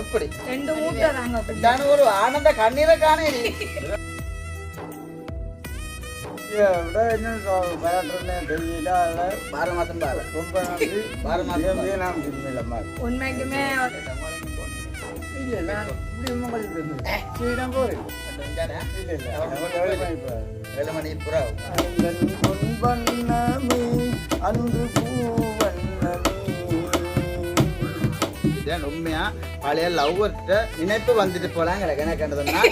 எப்படி? ரெண்டு மூட்டை தாங்க. இதான ஒரு ஆனந்த கண்ணீரை காணே நீ. விட என்ன விளையாட்டுன்னு தெரியல. அதில் பார மாசம் பாரு. ரொம்ப நன்றி பார மாசம் பாரு. நாம் திரும்பிடலாமா உண்மைக்குமே இல்லை நான் இப்படி உங்களுக்கு தெரியும் ஸ்ரீடம் போய் இதான் உண்மையா? பழைய லவ்வர்கிட்ட நினைப்பு வந்துட்டு கிடக்கு என்ன கண்டதுன்னா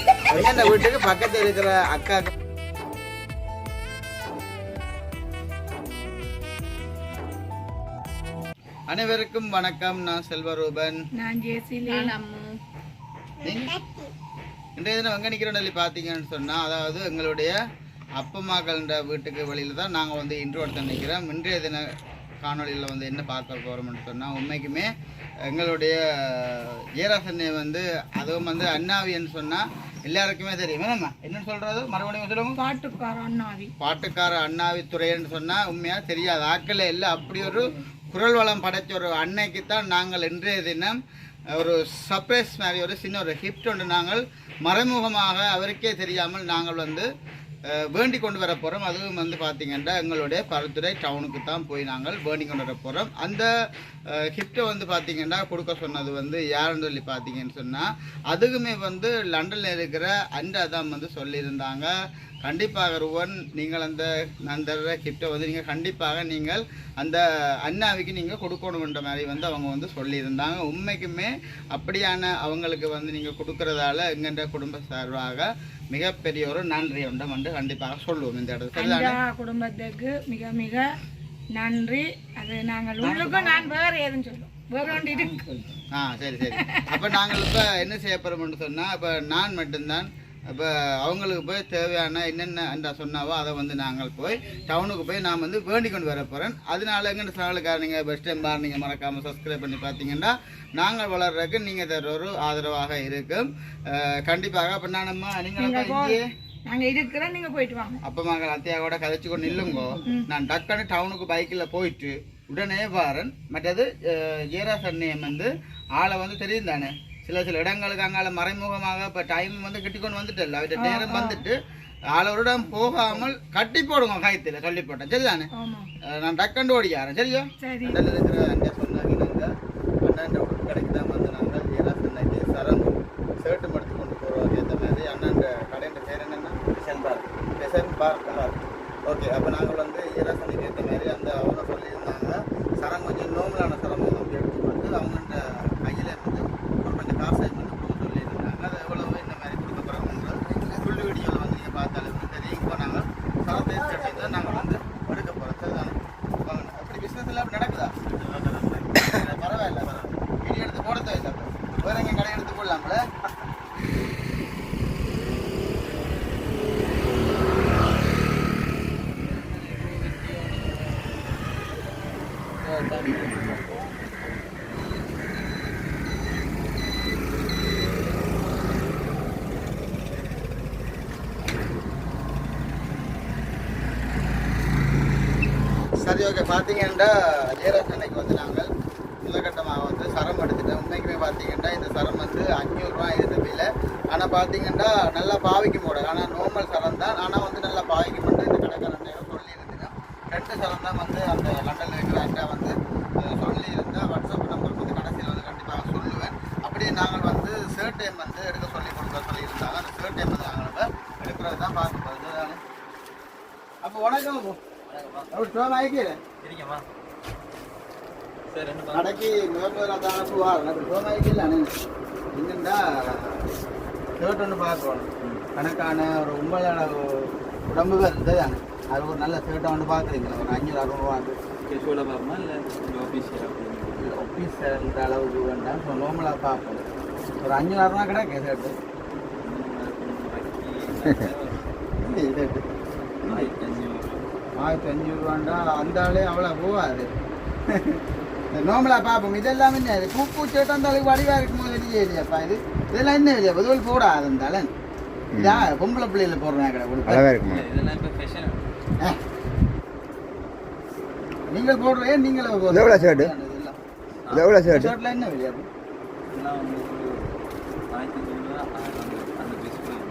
அந்த வீட்டுக்கு பக்கத்துல இருக்கிற அக்கா அனைவருக்கும் வணக்கம். நான் செல்வரூபன். நீங்க? இன்றைய தினம் எங்கே நிற்கிறோம் சொல்லி பார்த்தீங்கன்னு சொன்னால் அதாவது எங்களுடைய அப்பம்மாக்கள்ன்ற வீட்டுக்கு வெளியில் தான் நாங்கள் வந்து இன்ட்ரோ எடுத்து நிற்கிறோம் இன்றைய தின காணொளியில் வந்து என்ன பார்க்க போகிறோம்னு சொன்னால் உண்மைக்குமே எங்களுடைய ஜெயராசனை வந்து அதுவும் வந்து அண்ணாவின்னு சொன்னால் எல்லாருக்குமே தெரியும். என்னம்மா? என்ன சொல்கிறது மறுபடியும் சொல்லுங்க. பாட்டுக்கார அண்ணாவி. பாட்டுக்கார அண்ணாவி துறைன்னு சொன்னால் உண்மையாக தெரியாது. ஆக்களே இல்லை அப்படி ஒரு குரல் வளம் படைச்ச ஒரு அன்னைக்கு தான் நாங்கள் இன்றைய தினம் ஒரு சர்ப்ரைஸ் மாதிரி ஒரு சின்ன ஒரு ஹிப்ட் ஒன்று நாங்கள் மறைமுகமாக அவருக்கே தெரியாமல் நாங்கள் வந்து வேண்டி கொண்டு வர போகிறோம் அதுவும் வந்து பார்த்திங்கன்னா எங்களுடைய பருத்துறை டவுனுக்கு தான் போய் நாங்கள் வேண்டி கொண்டு வர போகிறோம் அந்த கிஃப்ட்டை வந்து பார்த்திங்கன்னா கொடுக்க சொன்னது வந்து யாருன்னு சொல்லி பார்த்தீங்கன்னு சொன்னால் அதுக்குமே வந்து லண்டனில் இருக்கிற அண்டா தான் வந்து சொல்லியிருந்தாங்க. கண்டிப்பாக ருவன் நீங்கள் அந்த அந்த கிஃப்ட்டை வந்து நீங்கள் கண்டிப்பாக நீங்கள் அந்த அண்ணாவிக்கு நீங்கள் கொடுக்கணுன்ற மாதிரி வந்து அவங்க வந்து சொல்லியிருந்தாங்க. உண்மைக்குமே அப்படியான அவங்களுக்கு வந்து நீங்கள் கொடுக்கறதால எங்கென்ற குடும்ப சார்பாக மிகப்பெரிய ஒரு நன்றி உண்டு வந்து கண்டிப்பாக சொல்லுவோம் இந்த இடத்துல. குடும்பத்துக்கு மிக மிக நன்றி. அது நாங்கள் உள்ளுக்கும் நான் வேற ஏதுன்னு சொல்லுவோம் ஆ சரி சரி. அப்போ நாங்கள் இப்போ என்ன செய்ய போகிறோம்னு சொன்னால் இப்போ நான் மட்டும்தான் இப்போ அவங்களுக்கு போய் தேவையான என்னென்ன அந்த சொன்னாவோ அதை வந்து நாங்கள் போய் டவுனுக்கு போய் நான் வந்து வேண்டிக் கொண்டு வர போகிறேன் அதனால எங்கள் சேனலுக்காக நீங்கள் பெஸ்ட் டைம் பார் நீங்கள் மறக்காமல் சப்ஸ்கிரைப் பண்ணி பார்த்தீங்கன்னா நாங்கள் வளர்றதுக்கு நீங்கள் தர ஒரு ஆதரவாக இருக்கும். கண்டிப்பாக அப்போ நான் நம்ம நீங்கள் நீங்க இருக்கிறோம் நீங்க போயிட்டு வாங்க. அப்பா மகள் அத்தையாவோட கதைச்சு கொண்டு நில்லுங்கோ. நான் டக்குன்னு டவுனுக்கு பைக்கில் போயிட்டு உடனே பாரன் மற்றது ஜீராஸ் அண்ணியம் வந்து ஆளை வந்து தெரியும் தானே சில சில இடங்களுக்கு அங்கால மறைமுகமாக இப்போ டைம் வந்து கிட்டிக்கொண்டு வந்துட்டல அவர்கிட்ட நேரம் வந்துட்டு ஆளவரிடம் போகாமல் கட்டி போடுங்க காயத்தில் சொல்லி போட்டேன். சரிதானே? நான் டக்குன்னு ஓடியாரன். சரியா? அண்ணன் ஒரு கடைக்கு தான் வந்து நாங்கள் அன்னைக்கு சரம் ஷர்ட்டு கொண்டு போகிறோம் ஏற்ற மாதிரி? அண்ணன் கடையின் பேர் என்னென்னா பெசன் பார் பெசன் ஓகே அப்போ நாங்கள் வந்து ஈராசனுக்கு ஏற்ற மாதிரி அந்த அவங்க சொல்லியிருந்தாங்க சரம் கொஞ்சம் நோமலான சரம் வந்து எடுத்து கொடுத்து அவங்கள்ட்ட கையில் இருந்து ஒரு கொஞ்சம் காசை வந்து கொடுக்க சொல்லியிருந்தாங்க அது எவ்வளவு இந்த மாதிரி கொடுக்க போகிறோம் ஃபுல் வீடியோவில் வந்து நீங்கள் பார்த்தாலே வந்து தெரியும் இப்போ நாங்கள் சரத்தை கட்டி தான் நாங்கள் வந்து எடுக்க போகிறோம் சரிதானே வாங்க. அப்படி பிஸ்னஸ் எல்லாம் அப்படி நடக்குதா பரவாயில்ல வீடியோ எடுத்து போட தேவையில்லை வேற எங்கே கடை எடுத்து போடலாம்ல சரி ஓகே பார்த்தீங்கன்னா ஜெயராஜ் அன்னைக்கு வந்து நாங்கள் முதற்கட்டமாக வந்து சரம் எடுத்துட்டோம். உண்மைக்குமே பார்த்தீங்கன்னா இந்த சரம் வந்து அஞ்சூறுரூவா இது விலை ஆனால் பார்த்தீங்கன்னா நல்லா பாவிக்க முடியும் ஆனால் நார்மல் சரம் தான். ஆனால் வந்து நல்லா பாவிக்க முடியும் இந்த கடைக்காரன் சொல்லியிருந்தேன் ரெண்டு சரம் தான் வந்து அந்த லண்டனில் இருக்கிற அக்கா வந்து சொல்லி இருந்தால் வாட்ஸ்அப் நம்பர் வந்து கடைசியில் வந்து கண்டிப்பாக சொல்லுவேன். அப்படியே நாங்கள் வந்து ஷர்ட் டைம் வந்து எடுக்க சொல்லி கொடுக்க சொல்லியிருந்தாங்க. அந்த ஷர்ட் டைம் வந்து நாங்கள் எடுக்கிறது தான் பார்க்க போகிறது அப்போ வணக்கம். கடைக்கு முதல் முதல்ல தானே போவார் அப்படி ஃபோன் ஆகிக்கல என்னண்டா ஷர்ட் ஒன்று பார்க்கணும். கணக்கான ஒரு உண்மையான உடம்பு தானே அது ஒரு நல்ல ஷர்ட்டை ஒன்று பார்க்குறீங்களா ஒரு அஞ்சூறு அறுநூறுவா கேஷுவலாக பார்ப்போமா இல்லை ஆஃபீஸியல் ஆஃபீஸ் இந்த அளவுக்கு வேண்டாம் ஸோ நார்மலாக பார்ப்போம். ஒரு அறுநூறுவா கிடைக்கும் ஷர்ட்டு ஷர்ட்டு ஆயிரத்தி அஞ்சூறுவாண்டா அந்த ஆளே அவ்வளோ போகாது நார்மலாக பார்ப்போம் இதெல்லாம் என்ன இது? பூ அந்த அளவுக்கு வடிவாக இருக்கும் போது வெளியே இல்லையாப்பா இது? இதெல்லாம் என்ன இல்லையா பொதுவில் போடாது இருந்தாலும் இதா பொம்பளை பிள்ளையில போடுறேன் கடை அழகாக இருக்குமா? இதெல்லாம் இப்போ ஃபேஷன் நீங்கள் போடுறேன் நீங்களே எவ்வளோ? இது எவ்வளோ ஷர்ட் ஷர்ட்டில் என்ன வெளியா ஆயிரத்தி ஐநூறுரூவா அந்த பைசா இந்த பண்டவழி அவா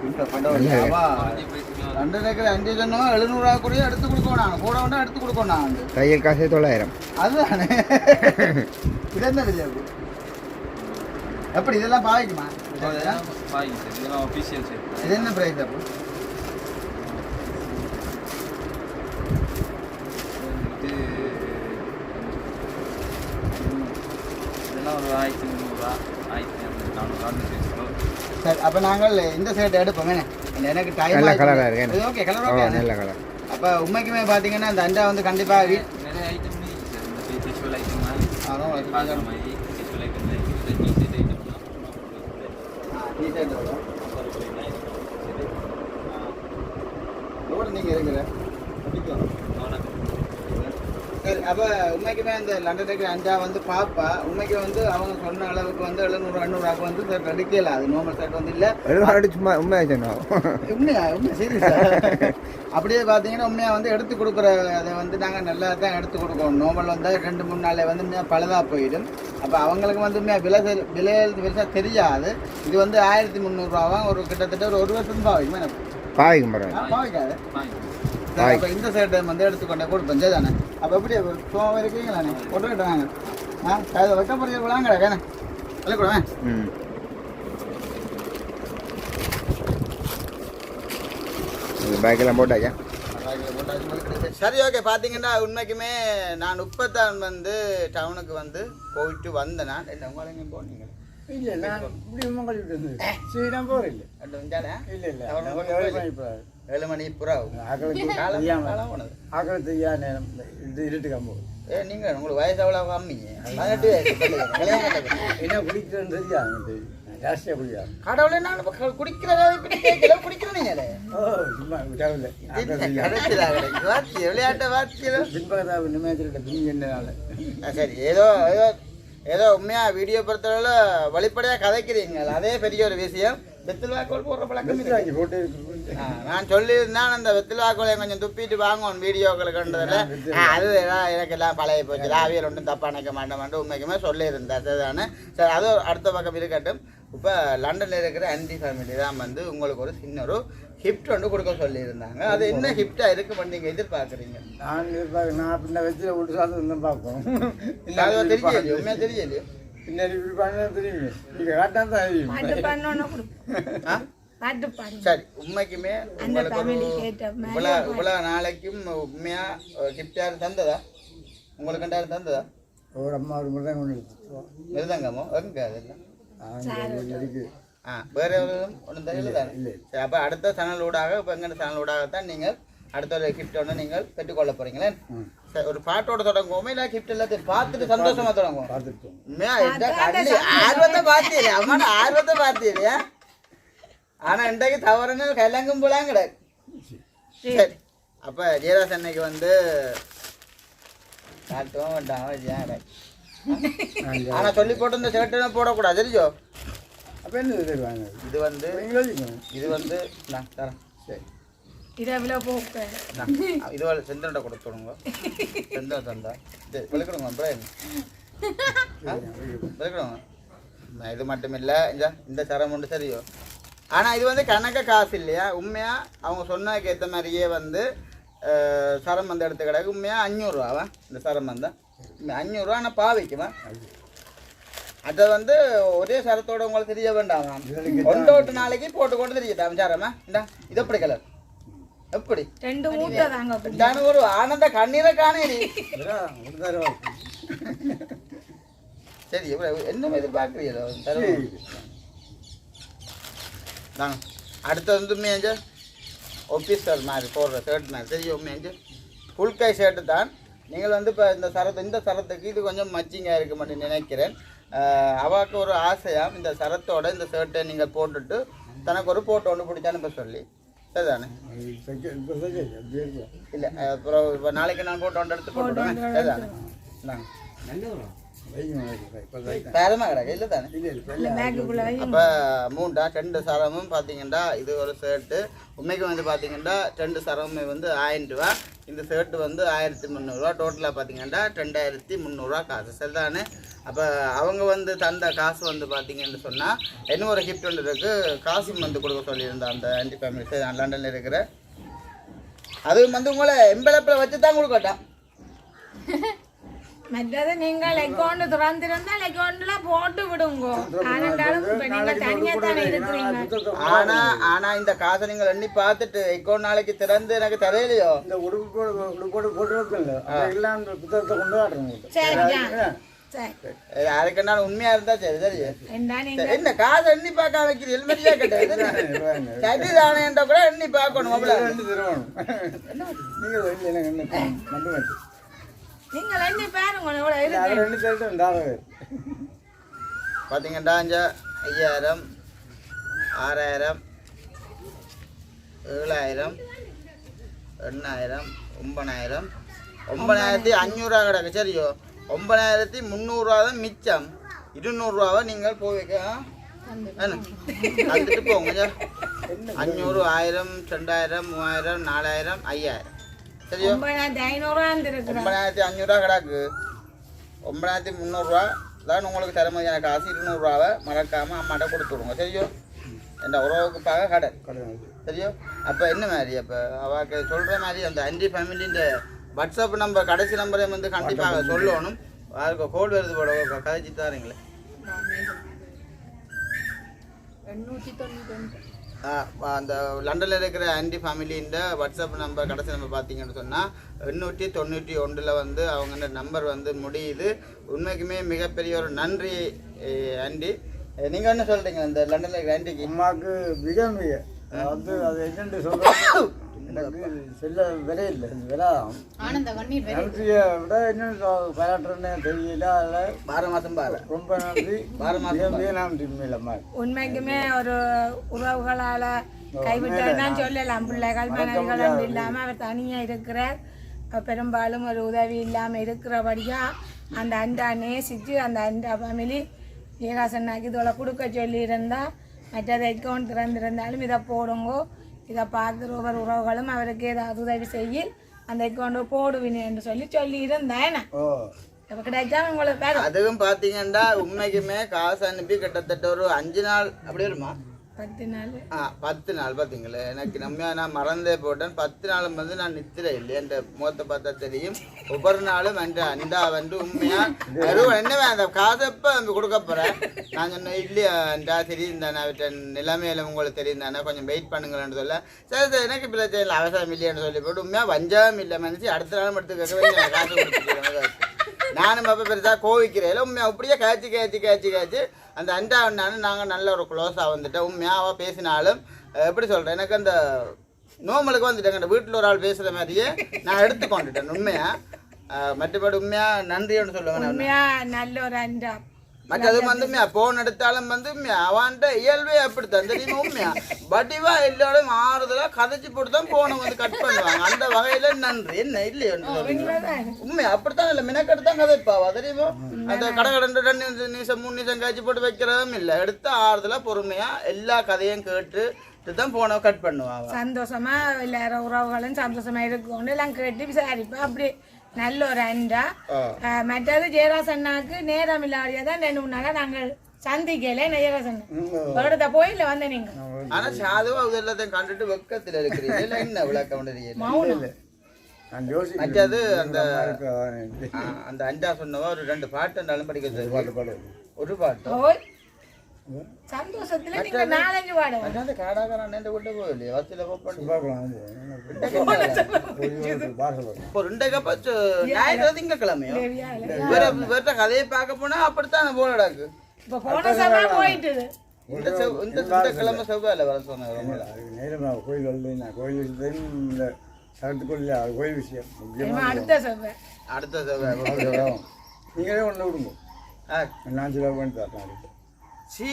ரெண்டு ஏக்கர் அஞ்சு சொன்னோம் எழுநூறுவா கூட எடுத்து கொடுக்கணும் நாங்கள் கூட வேண்டாம் எடுத்து கொடுக்கணும் நாங்கள் தையல் காசே தொள்ளாயிரம். அதுதானே. இது என்ன தெரியாது எப்படி இதெல்லாம் பாவிக்குமா? பாய் சார் இதெல்லாம் ஒஃபிஷியல் சார் இது என்ன ப்ரைஸ் அப்போ? இதெல்லாம் ஒரு ஆயிரத்தி முந்நூறுரூவா ஆயிரத்தி நானூறுரூவா அந்த பைசா சரி அப்போ நாங்கள் இந்த சைட் எடுப்போம். என்ன? எனக்கு டைம் நல்ல ஆ இருக்கு? ஓகே கலர் ஓகே நல்ல கலர் அப்போ உண்மைக்குமே பார்த்தீங்கன்னா இந்த அண்டா வந்து கண்டிப்பாக வீ நிறைய சரி அப்போ உண்மைக்குமே அந்த லண்டன் இருக்கிற அண்டா வந்து பாப்பா உண்மைக்கு வந்து அவங்க சொன்ன அளவுக்கு வந்து எழுநூறு எண்ணூறுவாக்கு வந்து சர்ட் எடுக்கல அது நார்மல் சர்ட் வந்து இல்லை. எழுநூறு சொன்னோம் உண்மையா? உண்மை சீரியஸா அப்படியே பார்த்தீங்கன்னா உண்மையாக வந்து எடுத்து கொடுக்குற அதை வந்து நாங்கள் நல்லா தான் எடுத்து கொடுக்கணும் நார்மல் வந்து ரெண்டு மூணு நாளே வந்து உண்மையாக பழுதாக போயிடும். அப்போ அவங்களுக்கு வந்து உண்மையாக விலை விலை பெருசாக தெரியாது. இது வந்து ஆயிரத்தி முந்நூறுரூவாவும் ஒரு கிட்டத்தட்ட ஒரு ஒரு வருஷம் பாவிக்கும் பாவிக்கும் பாவிக்காது. சரி, அப்போ இந்த சைடு வந்து எடுத்துக்கொண்டே கொடுப்பேன் சரி தானே? அப்போ எப்படி சும்மா இருக்கீங்களாண்ணே கொண்டு வாங்க ஆ? அதை வைக்க போகிறீங்க விளாங்கடா கேனே இல்லை கூட ம். பேக்கெல்லாம் போட்டாச்சா? சரி ஓகே பார்த்தீங்கன்னா உண்மைக்குமே நான் உப்பத்தான் வந்து டவுனுக்கு வந்து போயிட்டு வந்தேன் நான் என்ன உங்களை எங்கேயும் போனீங்க இல்லை. நான் இப்படி உங்களுக்கு வந்து ஸ்ரீராம் போகிறேன் வந்தானே இல்லை இல்லை. ஏழு மணி புறா ஆக்களை தெரியா நேரம் இது இருட்டு கம்பு ஏ நீங்கள் உங்களுக்கு வயசு எவ்வளோ கம்மிங்க பதினெட்டு. என்ன குடிக்கிறேன்னு தெரியும் ஜாஸ்தியாக குடிக்காது கடவுளே நான் குடிக்கிறதா இப்படி கேட்கல. குடிக்கிறீங்களே ஓ சும்மா வாத்தி விளையாட்ட வாத்தியலும் பின்பக்கத்தான் நிமையத்தில் பின் என்னனால ஆ, சரி ஏதோ ஏதோ ஏதோ உண்மையா வீடியோ பொறுத்தவரை வெளிப்படையா கதைக்கிறீங்க. அதே பெரிய ஒரு விஷயம். வெத்தில் வாக்கோல் போடுற பழக்கம் நான் சொல்லியிருந்தேன் அந்த வெத்தில் வாக்கோலை கொஞ்சம் துப்பிட்டு வாங்குவோம் வீடியோக்கள் கண்டதில். அது எனக்கு எல்லாம் பழைய போச்சு. ஆவியல் ஒன்றும் தப்பா நினைக்க மாட்டேன் உண்மைக்குமே சொல்லியிருந்தேன் அதுதானே சரி அது அடுத்த பக்கம் இருக்கட்டும். இப்போ லண்டனில் இருக்கிற ஆன்டி ஃபேமிலி தான் வந்து உங்களுக்கு ஒரு சின்ன ஒரு ஹிஃப்ட் ஒன்று கொடுக்க சொல்லியிருந்தாங்க. அது என்ன ஹிஃப்டாக இருக்கு நீங்கள் எதிர்பார்க்குறீங்க? நான் எதிர்பார்க்க நான் பின்ன சாப்பிட்டு இன்னும் பார்ப்போம். அது தெரியலையோ உண்மையாக தெரியலையோ பின்னாடி இப்படி பண்ண தெரியும் நீங்க காட்டான் தான் தெரியும் பாட்டு பண்ணோன்னு கொடுப்போம் ஆ பாட்டு பாடு சரி உண்மைக்குமே உங்களுக்கு ஒரு இவ்வளோ இவ்வளோ நாளைக்கும் உண்மையா கிஃப்ட் யாரும் தந்ததா உங்களுக்கு தந்ததா ஒரு அம்மா ஒரு முறை கொண்டு எடுத்துருவோம் மிருதங்கமோ எங்க அதெல்லாம் இருக்கு ஆ வேற எதுவும் ஒன்றும் தெரியல தானே இல்லை சரி அப்போ அடுத்த சேனல் ஊடாக இப்போ எங்கள் சேனல் ஊடாகத்தான் நீங்கள் அடுத்த ஒரு கிஃப்ட் ஒன்று நீங்கள் பெற்றுக்கொள்ள. சரி ஒரு பாட்டோட தொடங்குவோமே? இல்லை கிஃப்ட் எல்லாத்தையும் பார்த்துட்டு சந்தோஷமா தொடங்குவோம்? ஆர்வத்தை பார்த்தீங்க அம்மா ஆர்வத்தை பார்த்தீங்க ஆனா இன்றைக்கு தவறுன்னு கைலங்கும் போலாம் கிடையாது சரி. அப்ப ஜெயராஜ் அன்னைக்கு வந்து காட்டுவோம் வேண்டாம் ஆனா சொல்லி போட்டு இந்த ஷர்ட்டு போடக்கூடாது தெரிஞ்சோ அப்போ என்ன இது? வந்து இது வந்து நான் தரேன். சரி. இரவுல போக்க நான் இது வந்து செந்தன்ட்ட கொடுத்துடுங்க செந்தன் தந்தா இது விளக்கணுங்க பிரேம் விளக்கணுங்க நான் இது மட்டும் இல்லை இந்த இந்த சரம் ஒன்று சரியோ. ஆனால் இது வந்து கணக்க காசு இல்லையா? உண்மையாக அவங்க சொன்னதுக்கு ஏற்ற மாதிரியே வந்து சரம் வந்து எடுத்து கிடக்கு உண்மையாக அஞ்சூறுரூவாவா இந்த சரம் வந்தா அஞ்சூறுரூவா ஆனால் பாவிக்குமா? அதை வந்து ஒரே சரத்தோட உங்களுக்கு தெரிய வேண்டாமா? ஒன்று ஒட்டு நாளைக்கு போட்டு கொண்டு தெரியட்டா சரமா? இந்தா இது எப்படி கலர் எப்படி? ரெண்டு மூட்டை தாங்க இதான ஒரு ஆனந்த கண்ணீரை ஒரு தருவா சரி இவ்வளவு என்ன எதிர்பார்க்குறீங்களோ தருவோம் நாங்க அடுத்து வந்து மேஞ்ச ஆஃபீஸர் மாதிரி போடுற ஷர்ட் மாதிரி. தெரியும் மேஞ்ச ஃபுல் கை ஷர்ட்டு தான். நீங்கள் வந்து இப்போ இந்த சரத்து இந்த சரத்துக்கு இது கொஞ்சம் மச்சிங்காக இருக்க மாட்டேன்னு நினைக்கிறேன். ஆஹ் அவாக்கு ஒரு ஆசையாக இந்த சரத்தோட இந்த ஷர்ட்டை நீங்கள் போட்டுட்டு தனக்கு ஒரு போட்டோ ஒன்று பிடிச்சி அனுப்ப சொல்லி. சரிதானே இல்லை அப்புறம் இப்போ நாளைக்கு நான் போட்டோ ஒன்று எடுத்து போட்டுவிடுவேன் சரிதானே இந்தாங்க. பேரமா கிடக்கு இல்லை தானே அப்போ மூண்டா ரெண்டு சரமும் பார்த்தீங்கன்னா இது ஒரு ஷர்ட்டு உண்மைக்கு வந்து பார்த்தீங்கன்னா ரெண்டு சரமுமே வந்து ஆயிரம் ரூபா இந்த ஷர்ட்டு வந்து ஆயிரத்தி முந்நூறுரூவா டோட்டலாக பார்த்தீங்கன்னா ரெண்டாயிரத்தி முந்நூறுரூவா காசு சரிதானே அப்போ அவங்க வந்து தந்த காசு வந்து பார்த்தீங்கன்னு சொன்னால் இன்னும் ஒரு கிஃப்ட் ஒன்று இருக்குது காசும் வந்து கொடுக்க சொல்லியிருந்தேன் அந்த ஆன்டி ஃபேமிலி லண்டனில் இருக்கிற அதுவும் வந்து உங்களை எம்பளப்பில் வச்சு தான் கொடுக்கட்டான் மற்றது நீங்கள் அக்கௌண்ட் திறந்திருந்தால் அக்கௌண்ட்ல போட்டு விடுங்க ஆனாலும் இப்ப நீங்க தனியா தானே இருக்கிறீங்க ஆனா ஆனா இந்த காசை நீங்கள் எண்ணி பார்த்துட்டு அக்கௌண்ட் நாளைக்கு திறந்து எனக்கு தெரியலையோ இந்த உடுப்பு போட்டு புத்தகத்தை கொண்டு அதுக்கு நான் உண்மையா இருந்தா சரி சரி என்ன நீங்க காசை எண்ணி பார்க்க வைக்கிறது ஹெல்மெட்டியா கேட்டேன் சரி தானேன்ற கூட எண்ணி பார்க்கணும் அவ்வளோ ரெண்டு பாருங்க எவ்வளவு இருக்கு ரெண்டு உண்டாகவே பார்த்தீங்கன்னா இங்க ஐயாயிரம் ஆறாயிரம் ஏழாயிரம் எண்ணாயிரம் ஒன்பதாயிரம். ஒன்பதாயிரத்தி அஞ்சூறுரூவா கிடக்கு சரியோ? ஒன்பதாயிரத்தி முந்நூறுரூவா தான் மிச்சம். இருநூறுவாவை நீங்கள் போய் வைக்க வந்துட்டு போங்க. அஞ்சூறு ஆயிரம் ரெண்டாயிரம் மூவாயிரம் நாலாயிரம் ஐயாயிரம். சரியோ ஒன்பதாயிரத்தி ஐநூறுவா இருக்கிறோம் ஒன்பதாயிரத்தி அஞ்சூறுரூவா கிடக்கு ஒன்பதாயிரத்தி முந்நூறுரூவா தான் உங்களுக்கு தரமுடியான காசு இருநூறுவாவை மறக்காமல் அம்மாட்ட கொடுத்து விடுங்க சரியோ என்ற உறவுக்கு பார்க்க கடை சரியோ அப்போ என்ன மாதிரி அப்போ அவாக்கு சொல்கிற மாதிரி அந்த அஞ்சு ஃபேமிலின்ற வாட்ஸ்அப் நம்பர் கடைசி நம்பரை வந்து கண்டிப்பாக சொல்லணும் அதுக்கு கோல் வருது போட கதைச்சி தாரீங்களே ஆ, அந்த லண்டனில் இருக்கிற ஆன்டி ஃபேமிலின்ற வாட்ஸ்அப் நம்பர் கடைசி நம்பர் பார்த்தீங்கன்னு சொன்னால் எண்ணூற்றி தொண்ணூற்றி ஒன்றில் வந்து அவங்க நம்பர் வந்து முடியுது. உண்மைக்குமே மிகப்பெரிய ஒரு நன்றி ஆண்டி. நீங்கள் என்ன சொல்கிறீங்க அந்த லண்டனில் இருக்கிற ஆண்டிக்கு? அம்மாவுக்கு மிக மிக வந்து அது என்னென்று சொல்றது? எனக்கு செல்ல விலை இல்லை. விலை நன்றியை விட என்னென்னு பாராட்டுறேன்னு தெரியல. அதில் பார மாதம் பாரு. ரொம்ப நன்றி. பார. மிக மிக நன்றி மேலம்மா உண்மைக்குமே ஒரு உறவுகளால கைவிட்டதான் சொல்லலாம். பிள்ளைகள் மனைவிகள் இல்லாம அவர் தனியா இருக்கிறார். அவர் பெரும்பாலும் ஒரு உதவி இல்லாம இருக்கிறபடியா அந்த அண்டா நேசிச்சு அந்த அண்டா ஃபேமிலி ஏகாசன்னாக்கு இதோட கொடுக்க சொல்லியிருந்தா மற்றது அக்கௌண்ட் திறந்திருந்தாலும் இதை போடுங்கோ. இதை பார்க்குற ஒவ்வொரு உறவுகளும் அவருக்கு ஏதாவது உதவி செய்ய அந்த அக்கௌண்ட் போடுவினு என்று சொல்லி சொல்லி இருந்தேன் அதுவும் பார்த்தீங்கன்னா உண்மைக்குமே காசு அனுப்பி கிட்டத்தட்ட ஒரு அஞ்சு நாள் அப்படி வருமா? பத்து நாள். ஆ பத்து நாள் பார்த்தீங்களே எனக்கு நம்ம நான் மறந்தே போட்டேன். பத்து நாளும் வந்து நான் நித்திரை இல்லை. என் முகத்தை பார்த்தா தெரியும். ஒவ்வொரு நாளும் வந்து அண்டா வந்து உண்மையா வெறும் என்ன அந்த காதப்ப வந்து கொடுக்க போறேன் நான் சொன்னேன் இல்லையா அண்டா தெரியுந்தானே அவற்ற நிலைமையில உங்களுக்கு தெரியுந்தானே கொஞ்சம் வெயிட் பண்ணுங்களேன்னு சொல்ல. சரி சரி எனக்கு பிரச்சனை இல்லை. அவசரம் இல்லையான்னு சொல்லி போட்டு உண்மையாக வஞ்சகம் இல்லை மனுச்சு அடுத்த நாள் எடுத்து கேட்கவே காசு கொடுத்துருக்கேன் நானும் அப்போ பெருசாக கோவிக்கிறேன் உண்மையாக அப்படியே காய்ச்சி கேச்சு கேச்சு கேச்சு அந்த அண்டா அண்ணான்னு நாங்கள் நல்ல ஒரு க்ளோஸாக வந்துட்டோம். உண்மையாக அவள் பேசினாலும் எப்படி சொல்கிறேன் எனக்கு அந்த நோமலுக்கு வந்துட்டேங்க வீட்டில் ஒரு ஆள் பேசுகிற மாதிரியே நான் எடுத்துக்கொண்டுட்டேன் உண்மையாக மற்றபடி உண்மையாக நன்றின்னு சொல்லுவேன் நான் உண்மையா நல்ல ஒரு அண்டா. மற்றது வந்து போன் எடுத்தாலும் வந்து அவன்கிட்ட இயல்பே அப்படித்தான் தெரியுமா உண்மையா வடிவா எல்லாரும் ஆறுதலா கதைச்சு போட்டு தான் போனை வந்து கட் பண்ணுவாங்க. அந்த வகையில நன்றி. என்ன இல்லையோ உண்மையா? அப்படித்தான் இல்லை மினக்கெட்டு தான் கதைப்பாவா தெரியுமா? அந்த கடை கடந்து ரெண்டு நிமிஷம் மூணு நிமிஷம் கழிச்சு போட்டு வைக்கிறதும் இல்லை. எடுத்து ஆறுதலா பொறுமையா எல்லா கதையும் கேட்டு தான் போனை கட் பண்ணுவாங்க சந்தோஷமா எல்லாரும் உறவுகளும் சந்தோஷமா இருக்கணும் எல்லாம் கேட்டு விசாரிப்பேன் அப்படி நல்ல ஒரு அஹ் மற்றது ஜெயராஜ் அண்ணாக்கு நேரம் இல்லாடியதான் ரெண்டு மூணு நாளா நாங்கள் சந்திக்கல. ஜெயராஜ் அண்ணா? வருடத்தை போயில வந்த நீங்க? ஆனா சாதுவா அது எல்லாத்தையும் கண்டுட்டு வெக்கத்துல இருக்கிறீங்க. இல்லை என்ன விளக்கம் மௌனம். மற்றது அந்த அந்த அண்டா சொன்னவா ஒரு ரெண்டு பாட்டு இருந்தாலும் படிக்க ஒரு பாட்டு. சந்தோஷத்துல நீங்க நாலஞ்சு கொண்டு போகலையே வசதியில் போட்டு பார்க்கலாம். இப்போ ரெண்டு ஞாயிற்று திங்கக்கிழமையோ வேற வேற கதையை பார்க்க போனா அப்படித்தான் போல நடக்கு இப்ப போன சபை போயிட்டு இந்த இந்த திங்கக்கிழமை செவ்வாயில வர சொன்னாங்க அதுக்கு நேரமா கோயில் வந்து நான் கோயில் இந்த சகத்துக்குள்ள அது கோயில் விஷயம். அடுத்த சபை. அடுத்த செவ்வாய் நீங்களே ஒன்று விடுங்க நான் சில பண்ணி தரேன். சீ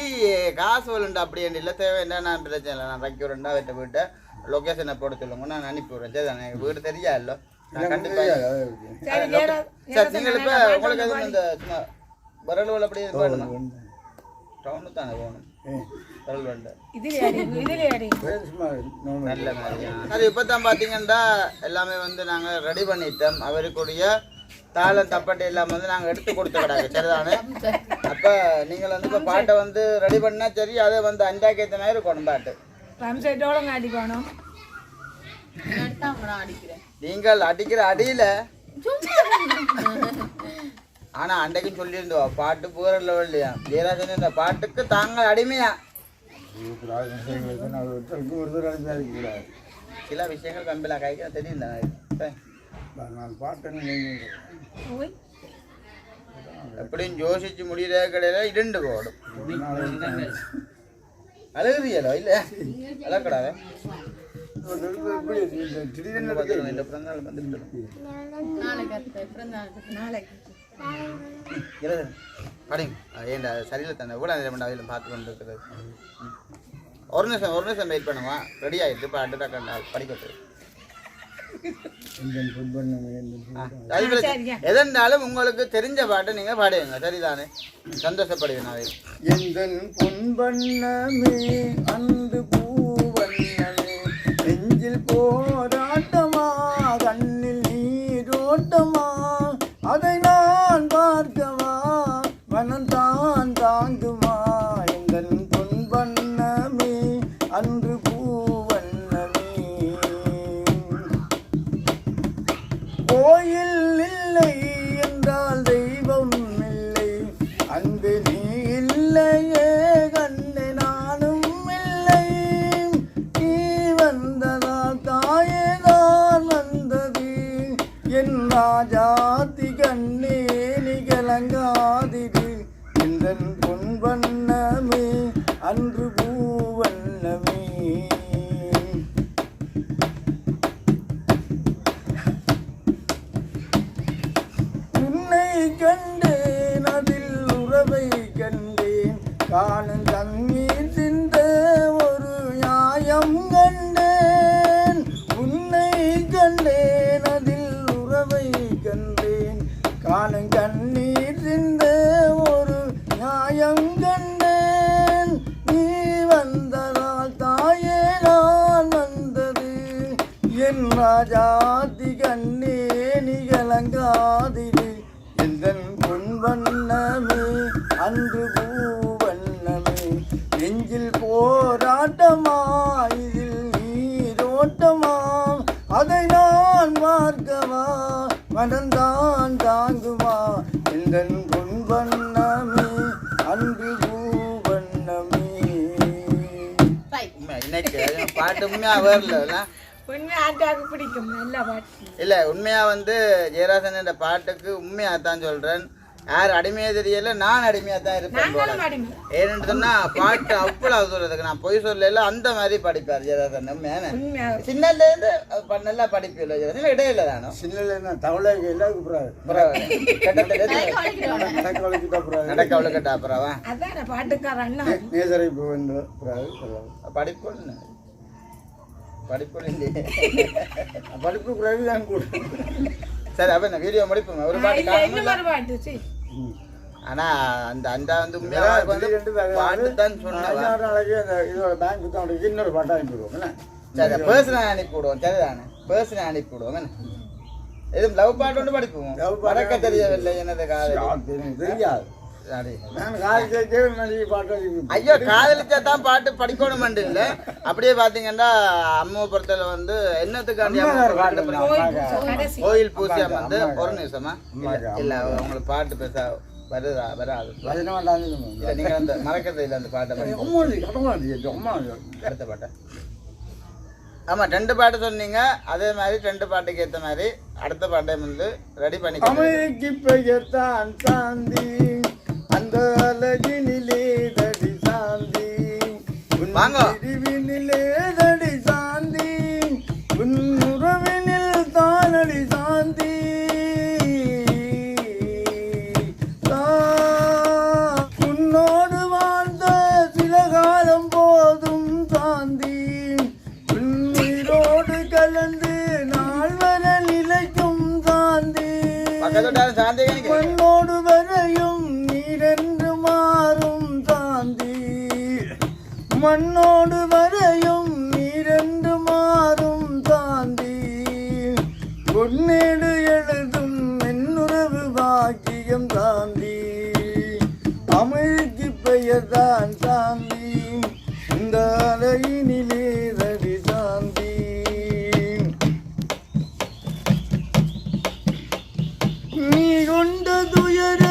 காசு வரலண்டா அப்படி இல்லை தேவை என்ன நான் பிரச்சனை இல்லை. நான் வைக்கிறேன்டா வீட்டை போயிட்டு லொக்கேஷனை போட சொல்லுங்க. நான் அனுப்பி விடுறேன். சரி எங்கள் வீடு தெரியா இல்லை. நான் கண்டிப்பாக சரி நீங்கள் இப்போ உங்களுக்கு எதுவும் இந்த சும்மா விரல் அப்படி இது வேணுமா டவுனு தானே போகணும். நல்ல மாதிரியா அது இப்போ தான் பார்த்தீங்கன்னா எல்லாமே வந்து நாங்கள் ரெடி பண்ணிட்டோம். அவருக்குரிய தாளம் தப்பட்டை எல்லாம் வந்து நாங்கள் எடுத்து கொடுத்து கிடாங்க சரிதானே? அப்போ நீங்கள் வந்து இப்போ பாட்டை வந்து ரெடி பண்ணா சரி அதை வந்து ஏற்ற மாதிரி இருக்கணும் பாட்டு நீங்கள் அடிக்கிற அடியில். ஆனால் அன்றைக்கும் சொல்லியிருந்தோம் பாட்டு போகிற லெவல்லையா ஜெயராஜன் இந்த பாட்டுக்கு தாங்கள் அடிமையா? சில விஷயங்கள் கம்பில கைக்கு தெரியும்? தானே ஓய். எப்படியும் யோசிச்சு முடிகிற கடையில இரண்டு போடும் அழுகுறியலோ இல்ல? அழக்கூடாது இந்த பிறந்தநாள் வந்துட்டு நாளைக்கு. படிங்க ஏண்டா சரியில்லை தானே? கூட நேரம் அவையில் பார்த்து கொண்டு இருக்கிறது. ஒரு நிமிஷம் ஒரு நிமிஷம் வெயிட் பண்ணுமா? ரெடி ஆகிட்டு இப்போ அடுத்த கண்டா படிக்கிறது எதனாலும் உங்களுக்கு தெரிஞ்ச பாட்டை நீங்க பாடுவீங்க சரிதானே? சந்தோஷப்படுவீங்க அவை எந்தன் பொன்பண்ணமே அன்று பூவண்ணமே நெஞ்சில் போராட்டமா காணும் கண்ணீர் சிந்த ஒரு நியாயம் கண்டேன். நீ வந்ததால் தாயே நான் வந்தது. என் ராஜாதி கண்ணே நிகழங்காதிரு எந்தன் பொன் வண்ணமே அன்று பூவண்ணமே நெஞ்சில் போராட்டமாயிரு. மனந்தான் தாங்குமா? எந்தன் பொன் வண்ணமே அன்று பூவண்ணமே. பாட்டு உண்மையா வரல உண்மை ஆட்டாக்கு பிடிக்கும் நல்ல பாட்டு. இல்ல உண்மையா வந்து ஜெயராசன் என்ற பாட்டுக்கு உண்மையா தான் சொல்றேன். யார் அடிமையா தெரியல நான் அடிமையா தான் இருப்பேன் ஏன்னு சொன்னா பாட்டு அவ்வளவு சொல்றதுக்கு நான் பொய் சொல்லல அந்த மாதிரி படிப்பார் ஜெயராசன் உண்மையா? சின்னல இருந்து ப- நல்லா படிப்பில்லை ஜெயராசன் இடையில தானோ? சின்ன தவளை எல்லாம் கூப்பிடாது நடக்க அவ்வளோ கட்டா அப்புறவா படிப்பு படிப்பு இல்லையே. படிப்பு பிறகு தான் கூட சரி அப்ப இந்த வீடியோ முடிப்போம். ஒரு பாட்டு ஆனா அந்த அந்த வந்து பாட்டு தான் அந்த இதோட பேங்க் தான் இன்னொரு பாட்டா அனுப்பிடுவோம் சரி பர்சனல் அனுப்பி விடுவோம் சரிதானே? பர்சனல் அனுப்பி விடுவோம் என்ன? இது லவ் பாட்டு ஒன்று படிப்போம். பாட்டு மறக்க தெரியவில்லை எனது காதலி? தெரியாது. ஐயோ காதலிச்சா தான் பாட்டு படிக்கணும் இல்ல. அப்படியே பாத்தீங்கன்னா அம்மா பொறுத்தல வந்து என்னத்துக்காண்டி கோயில் பூசியா வந்து. ஒரு நிமிஷமா? இல்ல, உங்களுக்கு பாட்டு பேச வருதா? வராது. இல்ல நீங்க அந்த மறக்கிறது இல்ல அந்த பாட்டை அடுத்த பாட்டை. ஆமா ரெண்டு பாட்டு சொன்னீங்க. அதே மாதிரி ரெண்டு பாட்டுக்கு ஏத்த மாதிரி அடுத்த பாட்டை வந்து ரெடி பண்ணி பெயர் தான் சாந்தி. కాలజి నిలే దడి సాంది వాంగ తిరివి నిలే நீ கொண்ட துயரை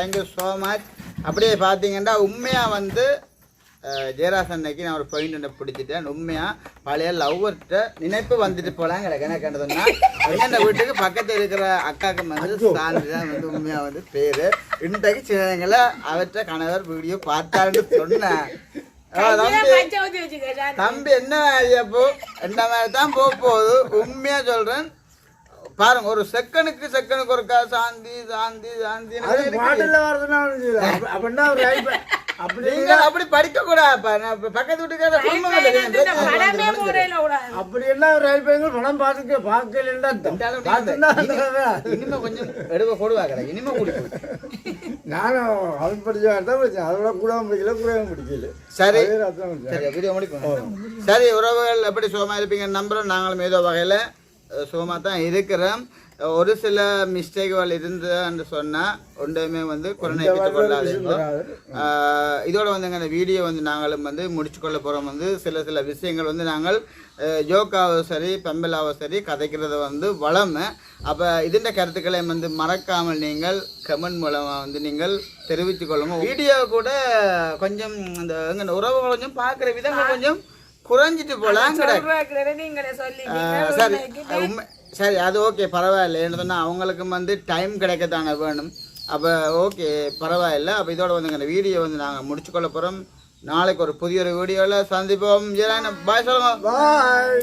தேங்க்யூ ஸோ மச் அப்படியே பார்த்தீங்கன்னா உண்மையாக வந்து ஜெயராஜ் அன்னைக்கு நான் ஒரு பாயிண்ட் ஒன்று பிடிச்சிட்டேன். உண்மையாக பழைய லவ்வர்கிட்ட நினைப்பு வந்துட்டு போகலாம் எனக்கு என்ன கண்டதுன்னா எங்கள் வீட்டுக்கு பக்கத்தில் இருக்கிற அக்காக்கு வந்து சாந்தி தான் வந்து உண்மையாக வந்து பேர். இன்றைக்கு சிலங்களை அவர்கிட்ட கணவர் வீடியோ பார்த்தாருன்னு சொன்னேன். தம்பி வச்சுக்க சாந்தி. தம்பி என்ன அப்போ? என்ன மாதிரி தான் போக போகுது? உண்மையா சொல்றேன். பாருங்க ஒரு செகண்டுக்கு செகண்டுக்கு ஒருக்கா சாந்தி சாந்தி சாந்தி. பாட்டில் வருதுன்னா அப்படின்னா ஒரு ஐப- அப்படி நீங்க அப்படி படிக்க இப்ப பக்கத்து வீட்டுக்கார. அப்படி எல்லாம் ஒரு ஐபங்கள் படம் பார்த்துக்க பார்த்துன்னா இனிமே- கொஞ்சம் எடுக்க போடுவா கடை இனிமே குடிக்கும் நானும் அது படிச்சா தான் அதோட கூட பிடிக்கல கூட பிடிக்கல. சரி. சரி வீடியோ முடிப்போம். சரி உறவுகள் எப்படி சுகமா இருப்பீங்க நம்புறோம். நாங்களும் ஏதோ வகையில் சுகமா தான் இருக்கிறோம் ஒரு சில மிஸ்டேக்குகள் இருந்ததுன்னு சொன்னால் ஒன்றுமே வந்து கொரோனா கொள்ளாதீங்க இதோட வந்துங்க இந்த வீடியோ வந்து நாங்களும் வந்து முடிச்சுக்கொள்ள போகிறோம் வந்து. சில சில விஷயங்கள் வந்து நாங்கள் ஜோக்காவும் சரி பெம்பலாவும் சரி கதைக்கிறது வந்து வளமை. அப்போ இதுன்ற கருத்துக்களை வந்து மறக்காமல் நீங்கள் கமெண்ட் மூலமாக வந்து நீங்கள் தெரிவித்துக் கொள்ளுங்க. வீடியோ கூட கொஞ்சம் அந்த எங்க உறவுகள் கொஞ்சம் பார்க்குற விதங்கள் கொஞ்சம் குறைஞ்சிட்டு சொல்றேன் நீங்களே சரி உண்மை சரி அது ஓகே பரவாயில்ல. என்ன சொன்னால் அவங்களுக்கும் வந்து டைம் கிடைக்கத்தானே வேணும். அப்போ ஓகே பரவாயில்ல. அப்போ இதோட வந்து இந்த வீடியோ வந்து நாங்கள் முடிச்சுக்கொள்ள போகிறோம் நாளைக்கு ஒரு புதிய ஒரு வீடியோவில் சந்திப்போம். பாய் சொல்லுங்க. பாய்